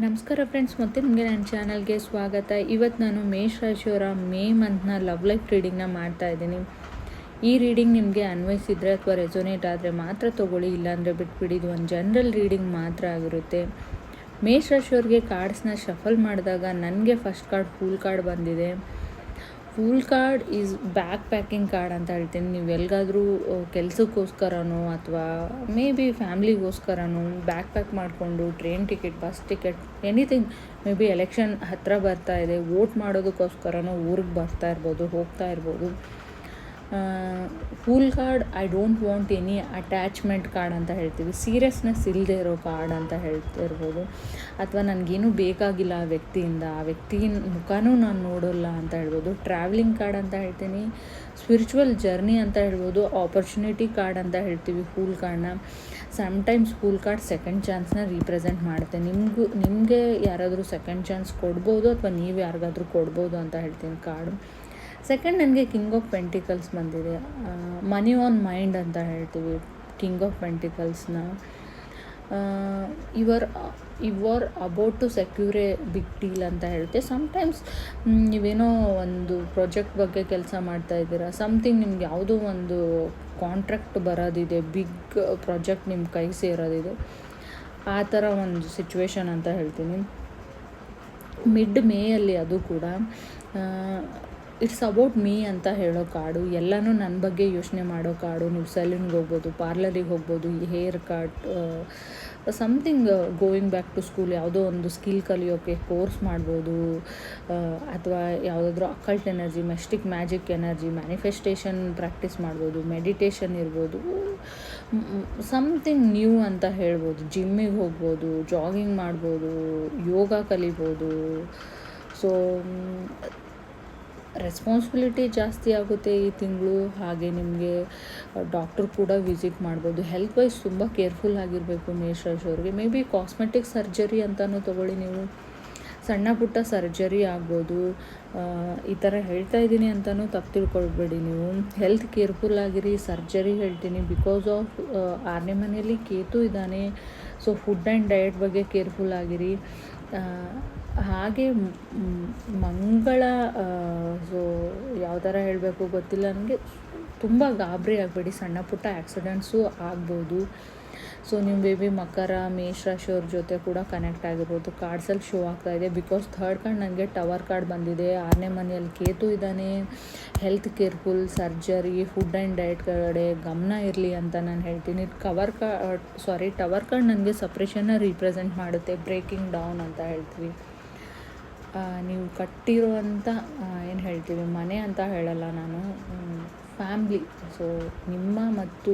ನಮಸ್ಕಾರ ಫ್ರೆಂಡ್ಸ್, ಮತ್ತೆ ನಿಮಗೆ ನನ್ನ ಚಾನಲ್ಗೆ ಸ್ವಾಗತ. ಇವತ್ತು ನಾನು ಮೇಷ ರಾಶಿಯವರ ಮೇ ಮಂತ್ನ ಲವ್ ಲೈಫ್ ರೀಡಿಂಗ್ನ ಮಾಡ್ತಾ ಇದ್ದೀನಿ. ಈ ರೀಡಿಂಗ್ ನಿಮಗೆ ಅನ್ವಯಿಸಿದರೆ ಅಥವಾ ರೆಸೊನೇಟ್ ಆದರೆ ಮಾತ್ರ ತೊಗೊಳ್ಳಿ, ಇಲ್ಲಾಂದರೆ ಬಿಟ್ಬಿಡಿ. ಇದು ಒಂದು ಜನರಲ್ ರೀಡಿಂಗ್ ಮಾತ್ರ ಆಗಿರುತ್ತೆ. ಮೇಷ್ ರಾಶಿಯವ್ರಿಗೆ ಕಾರ್ಡ್ಸ್ನ ಶಫಲ್ ಮಾಡಿದಾಗ ನನಗೆ ಫಸ್ಟ್ ಕಾರ್ಡ್ ಫೂಲ್ ಕಾರ್ಡ್ ಬಂದಿದೆ. Fool card is back packing card ಅಂತ ಹೇಳ್ತೀನಿ. ನೀವು ಎಲ್ಲಿಗಾದರೂ ಕೆಲಸಕ್ಕೋಸ್ಕರನೋ ಅಥವಾ ಮೇ ಬಿ ಫ್ಯಾಮ್ಲಿಗೋಸ್ಕರನೋ ಬ್ಯಾಕ್ ಪ್ಯಾಕ್ ಮಾಡಿಕೊಂಡು train ticket bus ticket anything may be election ಹತ್ತಿರ ಬರ್ತಾ ಇದೆ ವೋಟ್ ಮಾಡೋದಕ್ಕೋಸ್ಕರನೋ ಊರಿಗೆ ಬರ್ತಾ ಇರ್ಬೋದು, ಹೋಗ್ತಾ ಇರ್ಬೋದು. Fool card I don't want any attachment card ಅಂತ ಹೇಳ್ತೀವಿ. ಸೀರಿಯಸ್ನೆಸ್ ಇಲ್ಲದೆ ಇರೋ ಕಾರ್ಡ್ ಅಂತ ಹೇಳ್ತಿರ್ಬೋದು. ಅಥವಾ ನನಗೇನು ಬೇಕಾಗಿಲ್ಲ ಆ ವ್ಯಕ್ತಿಯಿಂದ, ಆ ವ್ಯಕ್ತಿಯ ಮುಖನೂ ನಾನು ನೋಡೋಲ್ಲ ಅಂತ ಹೇಳ್ಬೋದು. ಟ್ರಾವೆಲಿಂಗ್ ಕಾರ್ಡ್ ಅಂತ ಹೇಳ್ತೀನಿ. ಸ್ಪಿರಿಚುವಲ್ ಜರ್ನಿ ಅಂತ ಹೇಳ್ಬೋದು. ಆಪರ್ಚುನಿಟಿ ಕಾರ್ಡ್ ಅಂತ ಹೇಳ್ತೀವಿ ಫೂಲ್ ಕಾರ್ಡ್ನ. ಸಮ್ಟೈಮ್ಸ್ ಫೂಲ್ ಕಾರ್ಡ್ ಸೆಕೆಂಡ್ ಚಾನ್ಸ್ನ ರೀಪ್ರೆಸೆಂಟ್ ಮಾಡುತ್ತೆ. ನಿಮಗೂ, ನಿಮಗೆ ಯಾರಾದರೂ ಸೆಕೆಂಡ್ ಚಾನ್ಸ್ ಕೊಡ್ಬೋದು ಅಥವಾ ನೀವು ಯಾರಿಗಾದರೂ ಕೊಡ್ಬೋದು ಅಂತ ಹೇಳ್ತೀನಿ ಕಾರ್ಡು ಸೆಕೆಂಡ್ ನನಗೆ ಕಿಂಗ್ ಆಫ್ ಪೆಂಟಿಕಲ್ಸ್ ಬಂದಿದೆ. ಮನಿ ಆನ್ ಮೈಂಡ್ ಅಂತ ಹೇಳ್ತೀವಿ ಕಿಂಗ್ ಆಫ್ ಪೆಂಟಿಕಲ್ಸ್ನ ಇವರ್ ಇವರ್ about to secure a big deal ಅಂತ ಹೇಳುತ್ತೆ ಸಮ್ಟೈಮ್ಸ್ ನೀವೇನೋ ಒಂದು ಪ್ರಾಜೆಕ್ಟ್ ಬಗ್ಗೆ ಕೆಲಸ ಮಾಡ್ತಾ ಇದ್ದೀರಾ ಸಮಥಿಂಗ್ ನಿಮ್ಗೆ ಯಾವುದೋ ಒಂದು ಕಾಂಟ್ರಾಕ್ಟ್ ಬರೋದಿದೆ ಬಿಗ್ ಪ್ರಾಜೆಕ್ಟ್ ನಿಮ್ಮ ಕೈ ಸೇರೋದಿದೆ, ಆ ಥರ ಒಂದು ಸಿಚುವೇಶನ್ ಅಂತ ಹೇಳ್ತೀನಿ. ಮಿಡ್ ಮೇಯಲ್ಲಿ ಅದು ಕೂಡ ಇಟ್ಸ್ ಅಬೌಟ್ ಮೀ ಅಂತ ಹೇಳೋ ಕಾಡು, ಎಲ್ಲನೂ ನನ್ನ ಬಗ್ಗೆ ಯೋಚನೆ ಮಾಡೋ ಕಾಡು, ನೀವು ಸೆಲೂನ್ಗೆ ಹೋಗ್ಬೋದು ಪಾರ್ಲರಿಗೆ ಹೋಗ್ಬೋದು hair cut something going back to school ಯಾವುದೋ ಒಂದು ಸ್ಕಿಲ್ ಕಲಿಯೋಕ್ಕೆ ಕೋರ್ಸ್ ಮಾಡ್ಬೋದು ಅಥವಾ ಯಾವುದಾದ್ರೂ occult energy mystic magic energy manifestation practice ಮಾಡ್ಬೋದು ಮೆಡಿಟೇಷನ್ ಇರ್ಬೋದು ಸಮಥಿಂಗ್ ನ್ಯೂ ಅಂತ ಹೇಳ್ಬೋದು ಜಿಮ್ಮಿಗೆ ಹೋಗ್ಬೋದು ಜಾಗಿಂಗ್ ಮಾಡ್ಬೋದು, ಯೋಗ ಕಲಿಬೋದು ಸೊ ರೆಸ್ಪಾನ್ಸಿಬಿಲಿಟಿ ಜಾಸ್ತಿ ಆಗುತ್ತೆ ಈ ತಿಂಗಳು. ಹಾಗೆ ನಿಮಗೆ ಡಾಕ್ಟರ್ ಕೂಡ ವಿಸಿಟ್ ಮಾಡ್ಬೋದು. ಹೆಲ್ತ್ ವೈಸ್ ತುಂಬ ಕೇರ್ಫುಲ್ ಆಗಿರಬೇಕು ಮೇಷರಾಶಿ ಅವ್ರಿಗೆ. ಮೇ ಬಿ ಕಾಸ್ಮೆಟಿಕ್ ಸರ್ಜರಿ ಅಂತಲೂ ತೊಗೊಳ್ಳಿ ನೀವು. ಸಣ್ಣ ಪುಟ್ಟ ಸರ್ಜರಿ ಆಗ್ಬೋದು. ಈ ಥರ ಹೇಳ್ತಾ ಇದ್ದೀನಿ ಅಂತಲೂ ತಪ್ಪು ತಿಳ್ಕೊಳ್ಬೇಡಿ ನೀವು. ಹೆಲ್ತ್ ಕೇರ್ಫುಲ್ ಆಗಿರಿ. ಸರ್ಜರಿ ಹೇಳ್ತೀನಿ. ಬಿಕಾಸ್ ಆಫ್ ಆರನೇ ಮನೆಯಲ್ಲಿ ಕೇತು ಇದ್ದಾನೆ. ಸೊ ಫುಡ್ ಆ್ಯಂಡ್ ಡಯಟ್ ಬಗ್ಗೆ ಕೇರ್ಫುಲ್ ಆಗಿರಿ. ಹಾಗೆ ಮಂಗಳ ಸೊ ಯಾವ ಥರ ಹೇಳಬೇಕು ಗೊತ್ತಿಲ್ಲ. ನನಗೆ ತುಂಬ ಗಾಬರಿ ಆಗಬೇಡಿ. ಸಣ್ಣ ಪುಟ್ಟ ಆ್ಯಕ್ಸಿಡೆಂಟ್ಸು ಆಗ್ಬೋದು. ಸೊ ನೀವು ಬೇಬಿ ಮಕರ, ಮೇಷ ಅವ್ರ ಜೊತೆ ಕೂಡ ಕನೆಕ್ಟ್ ಆಗಿರ್ಬೋದು. ಕಾರ್ಡ್ಸಲ್ಲಿ ಶೋ ಆಗ್ತಾ ಇದೆ. ಬಿಕಾಸ್ ಥರ್ಡ್ ಕಾರ್ಡ್ ನನಗೆ ಟವರ್ ಕಾರ್ಡ್ ಬಂದಿದೆ. ಆರನೇ ಮನೆಯಲ್ಲಿ ಕೇತು ಇದ್ದಾನೆ. Health careful surgery food and diet ಕಡೆ ಗಮನ ಇರಲಿ ಅಂತ ನಾನು ಹೇಳ್ತೀನಿ. Cover card sorry tower card ನನಗೆ ಸಪ್ರೇಷನ್ನ ರೀಪ್ರೆಸೆಂಟ್ ಮಾಡುತ್ತೆ. ಬ್ರೇಕಿಂಗ್ ಡೌನ್ ಅಂತ ಹೇಳ್ತೀವಿ. ನೀವು ಕಟ್ಟಿರುವಂಥ ಏನು ಹೇಳ್ತೀವಿ, ಮನೆ ಅಂತ ಹೇಳಲ್ಲ ನಾನು. ಫ್ಯಾಮ್ಲಿ ಸೊ ನಿಮ್ಮ ಮತ್ತು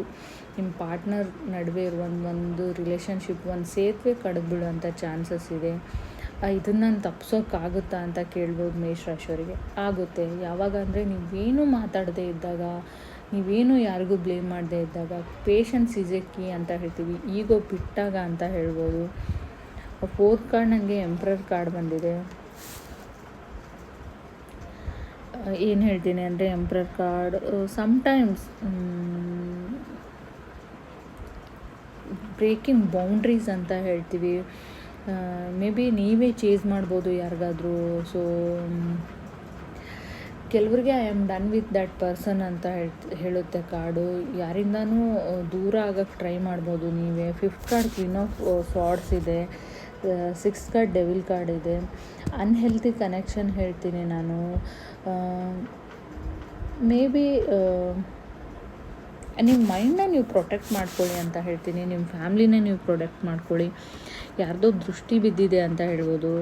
ನಿಮ್ಮ ಪಾರ್ಟ್ನರ್ ನಡುವೆ ಇರುವ ಒಂದು ರಿಲೇಷನ್ಶಿಪ್ ಒಂದು ಸೇತುವೆ ಕಡಿದ್ಬಿಡುವಂಥ ಚಾನ್ಸಸ್ ಇದೆ. ಇದನ್ನು ನಾನು ತಪ್ಸೋಕ್ಕಾಗುತ್ತಾ ಅಂತ ಕೇಳ್ಬೋದು ಮೇಷ್ ರಾಶಿಯವರಿಗೆ ಆಗುತ್ತೆ. ಯಾವಾಗ ಅಂದರೆ ನೀವೇನು ಮಾತಾಡದೇ ಇದ್ದಾಗ, ನೀವೇನು ಯಾರಿಗೂ ಬ್ಲೇಮ್ ಮಾಡದೇ ಇದ್ದಾಗ ಪೇಷನ್ಸ್ ಈಸ್ ಎ ಕೀ ಅಂತ ಹೇಳ್ತೀವಿ. ಈಗೋ ಬಿಟ್ಟಾಗ ಅಂತ ಹೇಳ್ಬೋದು. ಫೋರ್ತ್ ಕಾರ್ಡ್ ನನಗೆ ಎಂಪ್ರರ್ ಕಾರ್ಡ್ ಬಂದಿದೆ. ಏನು ಹೇಳ್ತೀನಿ ಅಂದರೆ emperor card sometimes breaking boundaries ಅಂತ ಹೇಳ್ತೀವಿ. ಮೇ ಬಿ ನೀವೇ ಚೇಸ್ ಮಾಡ್ಬೋದು ಯಾರಿಗಾದರೂ. ಸೊ ಕೆಲವ್ರಿಗೆ I am done with that person ಅಂತ ಹೇಳ್ತ, ಹೇಳುತ್ತೆ ಕಾರ್ಡು ಯಾರಿಂದನೂ ದೂರ ಆಗೋಕ್ಕೆ ಟ್ರೈ ಮಾಡ್ಬೋದು ನೀವೇ. Fifth card queen of frauds ಇದೆ. ಸಿಕ್ಸ್ ಕಾರ್ಡ್ ಡೆವಿಲ್ ಕಾರ್ಡ್ ಇದೆ. ಅನ್ಹೆಲ್ತಿ ಕನೆಕ್ಷನ್ ಹೇಳ್ತೀನಿ ನಾನು. ಮೇ ಬಿ ನಿಮ್ಮ ಮೈಂಡನ್ನ ನೀವು ಪ್ರೊಟೆಕ್ಟ್ ಮಾಡ್ಕೊಳ್ಳಿ ಅಂತ ಹೇಳ್ತೀನಿ. ನಿಮ್ಮ ಫ್ಯಾಮ್ಲಿನ ನೀವು ಪ್ರೊಟೆಕ್ಟ್ ಮಾಡ್ಕೊಳ್ಳಿ. ಯಾರ್ದೋ ದೃಷ್ಟಿ ಬಿದ್ದಿದೆ ಅಂತ ಹೇಳ್ಬೋದು.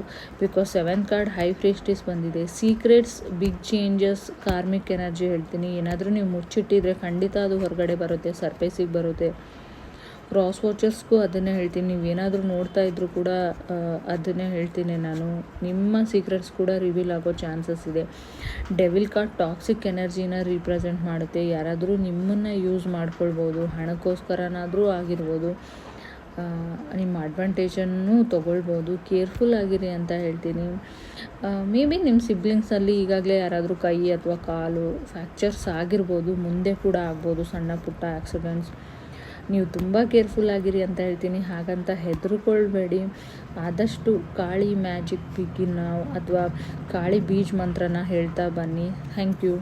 Because seventh card high priestess ಬಂದಿದೆ. Secrets big changes karmic energy ಹೇಳ್ತೀನಿ. ಏನಾದರೂ ನೀವು ಮುಚ್ಚಿಟ್ಟಿದ್ರೆ ಖಂಡಿತ ಅದು ಹೊರಗಡೆ ಬರುತ್ತೆ ಸರ್ಫೇಸಿಗೆ ಬರುತ್ತೆ. ಕ್ರಾಸ್ ವಾಚರ್ಸ್ಗೂ ಅದನ್ನೇ ಹೇಳ್ತೀನಿ. ನೀವು ಏನಾದರೂ ನೋಡ್ತಾ ಇದ್ದರೂ ಕೂಡ ಅದನ್ನೇ ಹೇಳ್ತೀನಿ ನಾನು. ನಿಮ್ಮ ಸೀಕ್ರೆಟ್ಸ್ ಕೂಡ ರಿವೀಲ್ ಆಗೋ ಚಾನ್ಸಸ್ ಇದೆ. ಡೆವಿಲ್ ಕಾರ್ಡ್ ಟಾಕ್ಸಿಕ್ ಎನರ್ಜಿನ ರೀಪ್ರೆಸೆಂಟ್ ಮಾಡುತ್ತೆ. ಯಾರಾದರೂ ನಿಮ್ಮನ್ನು ಯೂಸ್ ಮಾಡ್ಕೊಳ್ಬೋದು, ಹಣಕ್ಕೋಸ್ಕರನಾದರೂ ಆಗಿರ್ಬೋದು ನಿಮ್ಮ ಅಡ್ವಾಂಟೇಜನ್ನು ತೊಗೊಳ್ಬೋದು. ಕೇರ್ಫುಲ್ ಆಗಿರಿ ಅಂತ ಹೇಳ್ತೀನಿ. ಮೇ ಬಿ ನಿಮ್ಮ ಸಿಬ್ಲಿಂಗ್ಸಲ್ಲಿ ಈಗಾಗಲೇ ಯಾರಾದರೂ ಕೈ ಅಥವಾ ಕಾಲು ಫ್ರ್ಯಾಕ್ಚರ್ಸ್ ಆಗಿರ್ಬೋದು, ಮುಂದೆ ಕೂಡ ಆಗ್ಬೋದು, ಸಣ್ಣ ಪುಟ್ಟ ಆಕ್ಸಿಡೆಂಟ್ಸ್ ನೀವು ತುಂಬ ಕೇರ್ಫುಲ್ ಆಗಿರಿ ಅಂತ ಹೇಳ್ತೀನಿ. ಹಾಗಂತ ಹೆದರ್ಕೊಳ್ಬೇಡಿ. ಆದಷ್ಟು ಕಾಳಿ ಮ್ಯಾಜಿಕ್ ಪಿಕ್ಕಿನ ಅಥವಾ ಕಾಳಿ ಬೀಜ್ ಮಂತ್ರನ ಹೇಳ್ತಾ ಬನ್ನಿ. Thank you.